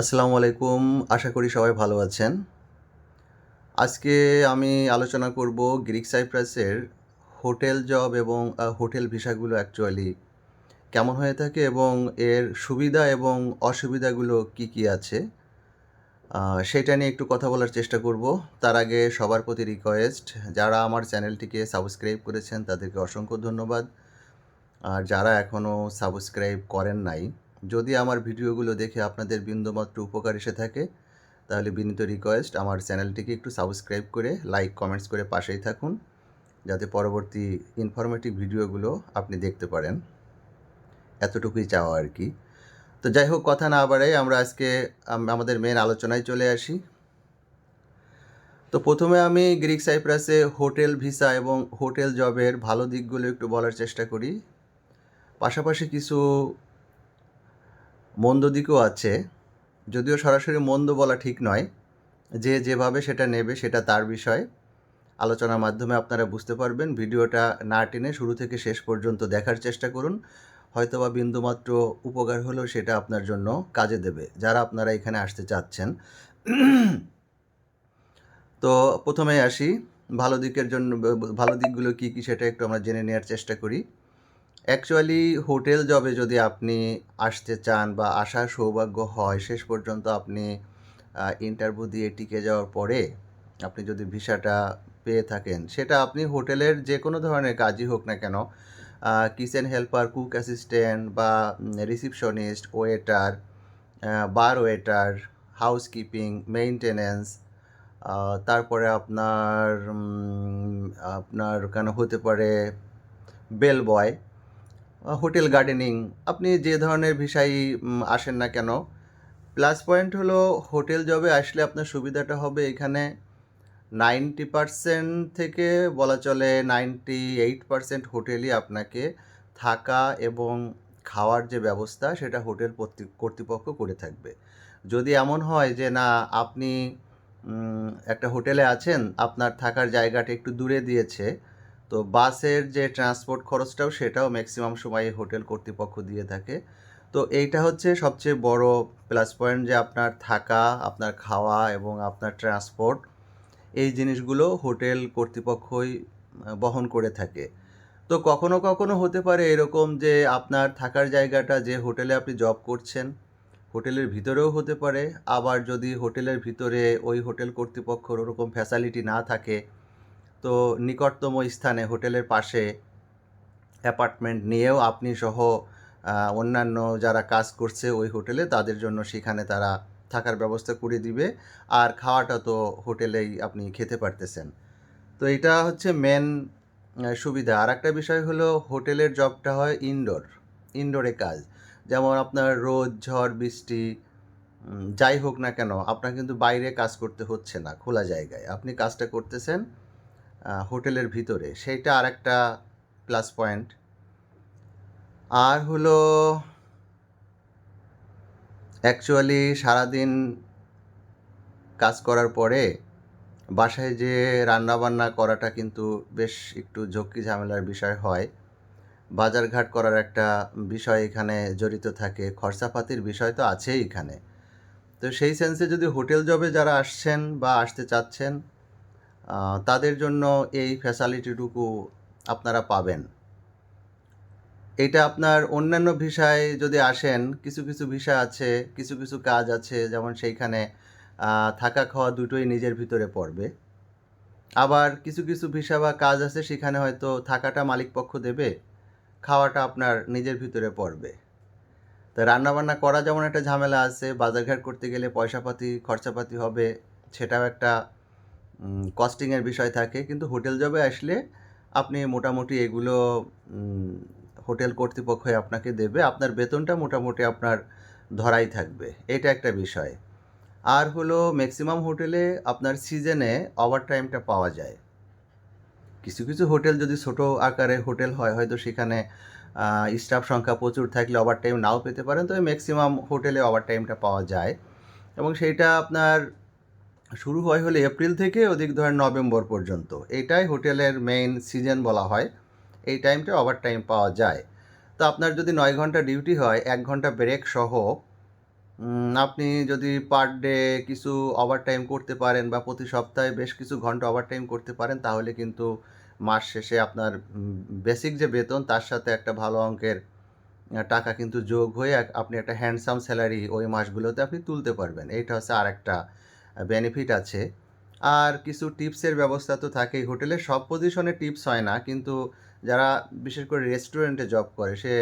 আসসালামু আলাইকুম, আশা করি সবাই ভালো আছেন। আজকে আমি আলোচনা করব গ্রিক সাইপ্রাসের হোটেল জব এবং হোটেল ভিসাগুলো অ্যাকচুয়ালি কেমন হয়ে থাকে এবং এর সুবিধা এবং অসুবিধাগুলো কি কি আছে। সেটা নিয়ে একটু কথা বলার চেষ্টা করব। তার আগে সবার প্রতি রিকোয়েস্ট যারা আমার চ্যানেলটিকে সাবস্ক্রাইব করেছেন তাদেরকে অসংখ্য ধন্যবাদ। আর যারা এখনও সাবস্ক্রাইব করেন নাই যদি আমার ভিডিওগুলো দেখে আপনাদের বিন্দুমাত্র উপকার এসে থাকে, তাহলে বিনীত রিকোয়েস্ট আমার চ্যানেলটিকে একটু সাবস্ক্রাইব করে লাইক কমেন্টস করে পাশেই থাকুন, যাতে পরবর্তী ইনফরমেটিভ ভিডিওগুলো আপনি দেখতে পারেন। এতটুকুই চাওয়া আর কি। তো যাই হোক, কথা না বাড়াই আমরা আজকে আমাদের মেন আলোচনায় চলে আসি। তো প্রথমে আমি গ্রিক সাইপ্রাসে হোটেল ভিসা এবং হোটেল জবের ভালো দিকগুলো একটু বলার চেষ্টা করি। পাশাপাশি কিছু মন্দ দিকও আছে, যদিও সরাসরি মন্দ বলা ঠিক নয়। যে যেভাবে সেটা নেবে সেটা তার বিষয়। আলোচনার মাধ্যমে আপনারা বুঝতে পারবেন। ভিডিওটা না টেনে শুরু থেকে শেষ পর্যন্ত দেখার চেষ্টা করুন। হয়তোবা বিন্দুমাত্র উপকার হলেও সেটা আপনার জন্য কাজে দেবে। যারা আপনারা এখানে আসতে চাচ্ছেন। তো প্রথমে আসি। ভালো দিকের জন্য, ভালো দিকগুলো কী কী সেটা একটু আমরা জেনে নেওয়ার চেষ্টা করি। অ্যাকচুয়ালি হোটেল জবে যদি আপনি আসতে চান বা আসার সৌভাগ্য হয়, শেষ পর্যন্ত আপনি ইন্টারভিউ দিয়ে টিকে যাওয়ার পরে আপনি যদি ভিসাটা পেয়ে থাকেন, সেটা আপনি হোটেলের যে কোনো ধরনের কাজই হোক না কেন কিচেন হেল্পার কুক অ্যাসিস্ট্যান্ট বা receptionist waiter bar waiter housekeeping maintenance তারপরে আপনার আপনার কেন হতে পারে বেল বয় হোটেল গার্ডেনিং, আপনি যে ধরনের ভিসাই আসেন না কেন, প্লাস পয়েন্ট হলো হোটেল জবে আসলে আপনার সুবিধাটা হবে এখানে নাইনটি পারসেন্ট থেকে বলা চলে নাইনটি এইট পারসেন্ট হোটেলই আপনাকে থাকা এবং খাওয়ার যে ব্যবস্থা, সেটা হোটেল কর্তৃ- কর্তৃপক্ষ করে থাকবে। যদি এমন হয় যে না, আপনি একটা হোটেলে আছেন, আপনার থাকার জায়গাটা একটু দূরে দিয়েছে তো বাসের যে ট্রান্সপোর্ট খরচটাও সেটাও ম্যাক্সিমাম সময় হোটেল কর্তৃপক্ষ দিয়ে থাকে। তো এইটা হচ্ছে সবচেয়ে বড় প্লাস পয়েন্ট যে আপনার থাকা, আপনার খাওয়া এবং আপনার ট্রান্সপোর্ট এই জিনিসগুলো হোটেল কর্তৃপক্ষই বহন করে থাকে। তো কখনো কখনো হতে পারে এরকম যে আপনার থাকার জায়গাটা যে হোটেলে আপনি জব করছেন হোটেলের ভিতরেও হতে পারে। আবার যদি হোটেলের ভিতরে ওই হোটেল কর্তৃপক্ষর ওরকম ফ্যাসিলিটি না থাকে তো নিকটতম স্থানে, হোটেলের পাশে অ্যাপার্টমেন্ট নিয়েও আপনি সহ অন্যান্য যারা কাজ করছে ওই হোটেলে, তাদের জন্য সেখানে তারা থাকার ব্যবস্থা করে দিবে। আর খাওয়াটা তো হোটেলেই আপনি খেতে পারতেছেন। তো এটা হচ্ছে মেন সুবিধা। আর একটা বিষয় হলো হোটেলের জবটা হয় ইনডোর ইনডোরে কাজ। যেমন আপনার রোদ, ঝড়, বৃষ্টি যাই হোক না কেন, আপনার কিন্তু বাইরে কাজ করতে হচ্ছে না, খোলা জায়গায়। আপনি কাজটা করতেছেন হোটেলের ভিতরে, সেইটা আর একটা প্লাস পয়েন্ট আর হলো অ্যাকচুয়ালি সারাদিন কাজ করার পরে বাসায় যে রান্নাবান্না করাটা কিন্তু বেশ একটু ঝক্কি ঝামেলার বিষয় হয়। বাজারঘাট করার একটা বিষয় এখানে জড়িত থাকে, খরচাপাতির বিষয় তো আছেই এখানে। তো সেই সেন্সে যদি হোটেল জবে যারা আসছেন বা আসতে চাচ্ছেন তাদের জন্য এই ফ্যাসালিটিটুকু আপনারা পাবেন। এটা আপনার অন্যান্য ভিসায় যদি আসেন, কিছু কিছু ভিসা আছে, কিছু কিছু কাজ আছে, যেমন সেইখানে থাকা খাওয়া দুটোই নিজের ভিতরে পড়বে। আবার কিছু কিছু ভিসা বা কাজ আছে, সেখানে হয়তো থাকাটা মালিকপক্ষ দেবে, খাওয়াটা আপনার নিজের ভিতরে পড়বে। তো রান্নাবান্না করা যেমন একটা ঝামেলা আছে, বাজারঘাট করতে গেলে পয়সাপাতি, খরচাপাতি হবে, সেটাও একটা কস্টিংয়ের বিষয় থাকে, কিন্তু হোটেল জবে আসলে আপনি মোটামুটি এগুলো হোটেল কর্তৃপক্ষ আপনাকে দেবে, আপনার বেতনটা মোটামুটি আপনার ধরাই থাকবে, এটা একটা বিষয়। আর হলো ম্যাক্সিমাম হোটেলে আপনার সিজনে ওভার টাইমটা পাওয়া যায়। কিছু কিছু হোটেল যদি ছোট আকারের হোটেল হয়, হয়তো সেখানে স্টাফ সংখ্যা প্রচুর থাকলে ওভার টাইম নাও পেতে পারেন, তবে ম্যাক্সিমাম হোটেলে ওভার টাইমটা পাওয়া যায়। এবং সেইটা আপনার শুরু হয় হলে এপ্রিল থেকে অধিক ধরেন নভেম্বর পর্যন্ত। এটাই হোটেলের মেইন সিজন বলা হয়। এই টাইমটা ওভার টাইম পাওয়া যায়। তো আপনার যদি নয় ঘণ্টা ডিউটি হয়, এক ঘণ্টা ব্রেক সহ আপনি যদি পার ডে কিছু ওভারটাইম করতে পারেন বা প্রতি সপ্তাহে বেশ কিছু ঘণ্টা ওভারটাইম করতে পারেন, তাহলে কিন্তু মাস শেষে আপনার বেসিক যে বেতন, তার সাথে একটা ভালো অঙ্কের টাকা কিন্তু যোগ হয়ে আপনি একটা হ্যান্ডসাম স্যালারি ওই মাসগুলোতে আপনি তুলতে পারবেন। এইটা হচ্ছে আরেকটা আ বেনিফিট আছে। আর কিছু টিপসের ব্যবস্থা তো থাকেই। হোটেলে সব পজিশনে টিপস হয় না। কিন্তু যারা বিশেষ করে রেস্টুরেন্টে জব করে সে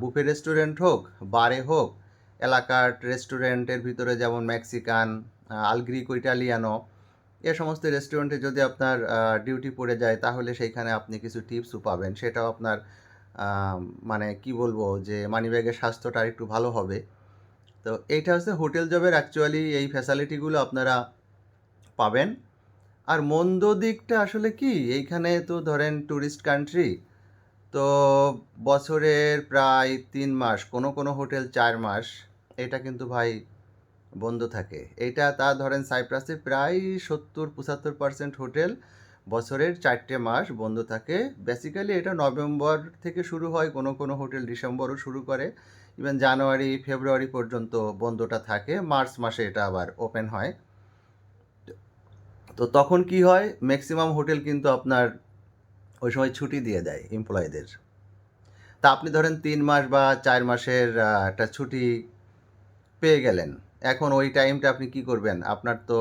বুফে রেস্টুরেন্ট হোক, বারে হোক, এলাকার রেস্টুরেন্টের ভিতরে যেমন মেক্সিকান, আ আল গ্রিকো ইটালিয়ানো এ সমস্ত রেস্টুরেন্টে যদি আপনার ডিউটি পড়ে যায় তাহলে সেইখানে আপনি কিছু টিপসও পাবেন। সেটাও আপনার মানে কি বলব যে মানিব্যাগের স্বাস্থ্যটা আরেকটু ভালো হবে। তো এইটা হচ্ছে হোটেল জবের অ্যাকচুয়ালি এই ফ্যাসিলিটিগুলো আপনারা পাবেন। আর মন্দ দিকটা আসলে কি এইখানে তো ধরেন ট্যুরিস্ট কান্ট্রি। তো বছরের প্রায় তিন মাস, কোনো, কোনো হোটেল চার মাস এটা কিন্তু ভাই বন্ধ থাকে। এটা তা ধরেন সাইপ্রাসে প্রায় ৭০-৭৫% হোটেল বছরের চারটে মাস বন্ধ থাকে। বেসিক্যালি এটা নভেম্বর থেকে শুরু হয়, কোনো, কোনো হোটেল ডিসেম্বরও শুরু করে। ইভেন জানুয়ারি, ফেব্রুয়ারি পর্যন্ত বন্ধটা থাকে। মার্চ মাসে এটা আবার ওপেন হয়। তো তখন কি হয়? ম্যাক্সিমাম হোটেল কিন্তু আপনার ওই সময় ছুটি দিয়ে দেয় এমপ্লয়িদের। তা আপনি ধরেন তিন মাস বা চার মাসের একটা ছুটি পেয়ে গেলেন। এখন ওই টাইমটা আপনি কি করবেন? আপনার তো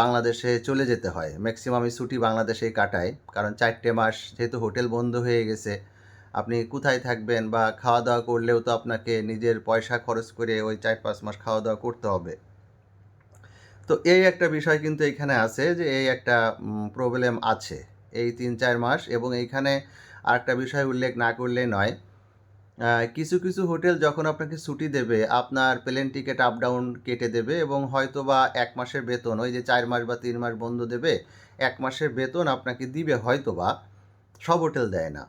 বাংলাদেশে চলে যেতে হয়। মেক্সিমামই ছুটি বাংলাদেশেই কাটায়। কারণ চারটে মাস যেহেতু হোটেল বন্ধ হয়ে গেছে, আপনি কোথায় থাকবেন বা খাওয়া-দাওয়া করলেও তো আপনাকে নিজের পয়সা খরচ করে ওই ৪-৫ মাস খাওয়া-দাওয়া করতে হবে। তো এই একটা বিষয় কিন্তু এইখানে আছে যে এই একটা প্রবলেম আছে। এই ৩-৪ মাস এবং এইখানে আরেকটা বিষয় উল্লেখ না করলেই নয়। কিছু, কিছু হোটেল যখন আপনাকে ছুটি দেবে, আপনার প্লেন টিকিট আপ ডাউন কেটে দেবে এবং হয়তো বা এক মাসের বেতন ওই যে চার মাস বা তিন মাস বন্ধ দেবে, এক মাসের বেতন আপনাকে দিবে হয়তোবা। সব হোটেল দেয় না।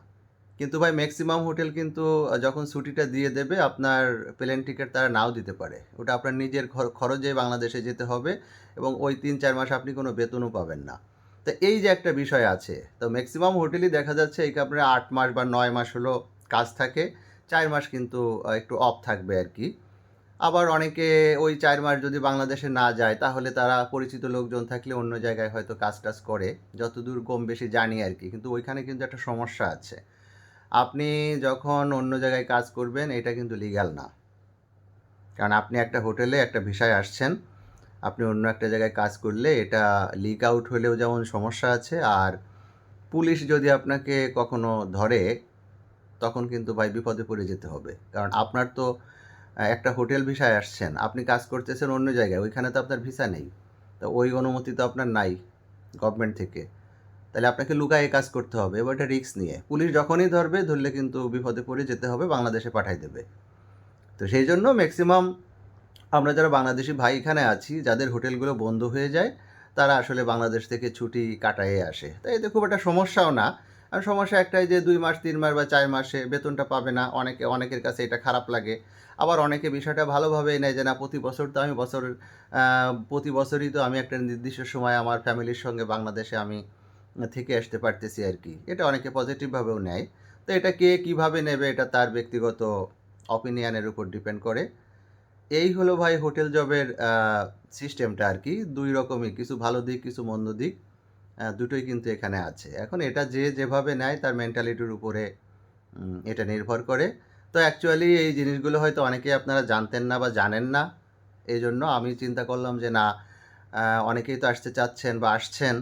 কিন্তু ভাই ম্যাক্সিমাম হোটেল কিন্তু যখন ছুটিটা দিয়ে দেবে আপনার প্লেন টিকিট তারা নাও দিতে পারে। ওটা আপনার নিজের খরচে বাংলাদেশে যেতে হবে এবং ওই ৩-৪ মাস আপনি কোনো বেতনও পাবেন না। তো এই যে একটা বিষয় আছে, তো ম্যাক্সিমাম হোটেলই দেখা যাচ্ছে এই আপনার আট মাস বা নয় মাস হলো কাজ থাকে। চার মাস কিন্তু একটু অফ থাকবে আর কি আবার অনেকে ওই চার মাস যদি বাংলাদেশে না যায় তাহলে তারা পরিচিত লোকজন থাকলে অন্য জায়গায় হয়তো কাজ-টাজ করে। যতদূর কম বেশি জানি আর কি কিন্তু ওইখানে কিন্তু একটা সমস্যা আছে। আপনি যখন অন্য জায়গায় কাজ করবেন এটা কিন্তু লিগ্যাল না। কারণ আপনি একটা হোটেলে একটা ভিসায় আসছেন। আপনি অন্য একটা জায়গায় কাজ করলে এটা লিক আউট হলেও যেমন সমস্যা আছে আর পুলিশ যদি আপনাকে কখনো ধরে, তখন কিন্তু ভাই বিপদে পড়ে যেতে হবে। কারণ আপনার তো একটা হোটেল ভিসায় আসছেন। আপনি কাজ করতেছেন অন্য জায়গায়। ওইখানে তো আপনার ভিসা নেই। তো ওই অনুমতি তো আপনার নাই গভর্নমেন্ট থেকে। তাহলে আপনাকে লুকায়ে কাজ করতে হবে এবার এটা রিস্ক নিয়ে। পুলিশ যখনই ধরবে, ধরলে কিন্তু বিপদে পড়ে যেতে হবে, বাংলাদেশে পাঠায় দেবে। তো সেই জন্য ম্যাক্সিমাম আমরা যারা বাংলাদেশি ভাই এখানে আছি, যাদের হোটেলগুলো বন্ধ হয়ে যায়, তারা আসলে বাংলাদেশ থেকে ছুটি কাটায়ে আসে। তাই এতে খুব একটা সমস্যাও না। আর সমস্যা একটাই যে দুই মাস, তিন মাস বা চার মাসে বেতনটা পাবে না। অনেকে অনেকের কাছে এটা খারাপ লাগে। আবার অনেকে বিষয়টা ভালোভাবেই নেয় যে না প্রতি বছর তো আমি বছর প্রতি বছরই তো আমি একটা নির্দিষ্ট সময় আমার ফ্যামিলির সঙ্গে বাংলাদেশে আমি থেকে আসতে পারতেছি আর কি এটা অনেকে পজিটিভভাবেও নেয়। তো এটা কে কীভাবে নেবে এটা তার ব্যক্তিগত অপিনিয়নের উপর ডিপেন্ড করে। এই হলো ভাই হোটেল জবের সিস্টেমটা আরকি। ২ রকমই কিছু ভালো দিক, কিছু মন্দ দিক। দুটোই কিন্তু এখানে আছে। এখন এটা যে যেভাবে নেয় তার মেন্টালিটির উপরে এটা নির্ভর করে। তো অ্যাকচুয়ালি এই জিনিসগুলো হয়তো অনেকেই আপনারা জানতেন না বা জানেন না। এই জন্য আমি চিন্তা করলাম যে না অনেকেই তো আসতে চাচ্ছেন বা আসছেন।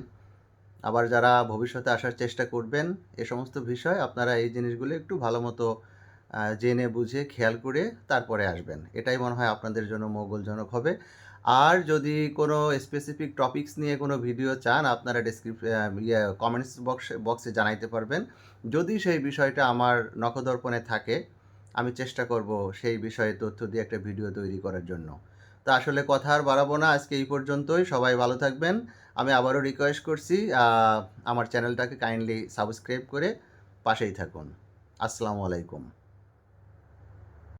আবার যারা ভবিষ্যতে আসার চেষ্টা করবেন, এ সমস্ত বিষয় আপনারা এই জিনিসগুলো একটু ভালো মতো জেনে বুঝে খেয়াল করে তারপরে আসবেন। এটাই মনে হয় আপনাদের জন্য মঙ্গলজনক হবে। আর যদি কোনো স্পেসিফিক টপিকস নিয়ে কোনো ভিডিও চান আপনারা ডেসক্রিপ ইয়ে কমেন্টস বক্সে বক্সে জানাইতে পারবেন। যদি সেই বিষয়টা আমার নখদর্পণে থাকে, আমি চেষ্টা করব সেই বিষয়ে তথ্য দিয়ে একটা ভিডিও তৈরি করার জন্য। তো আসলে কথা আর বাড়াবো না। আজকে এই পর্যন্তই। সবাই ভালো থাকবেন। আমি আবারও রিকোয়েস্ট করছি আমার চ্যানেলটাকে কাইন্ডলি সাবস্ক্রাইব করে পাশেই থাকুন। আসসালামু আলাইকুম।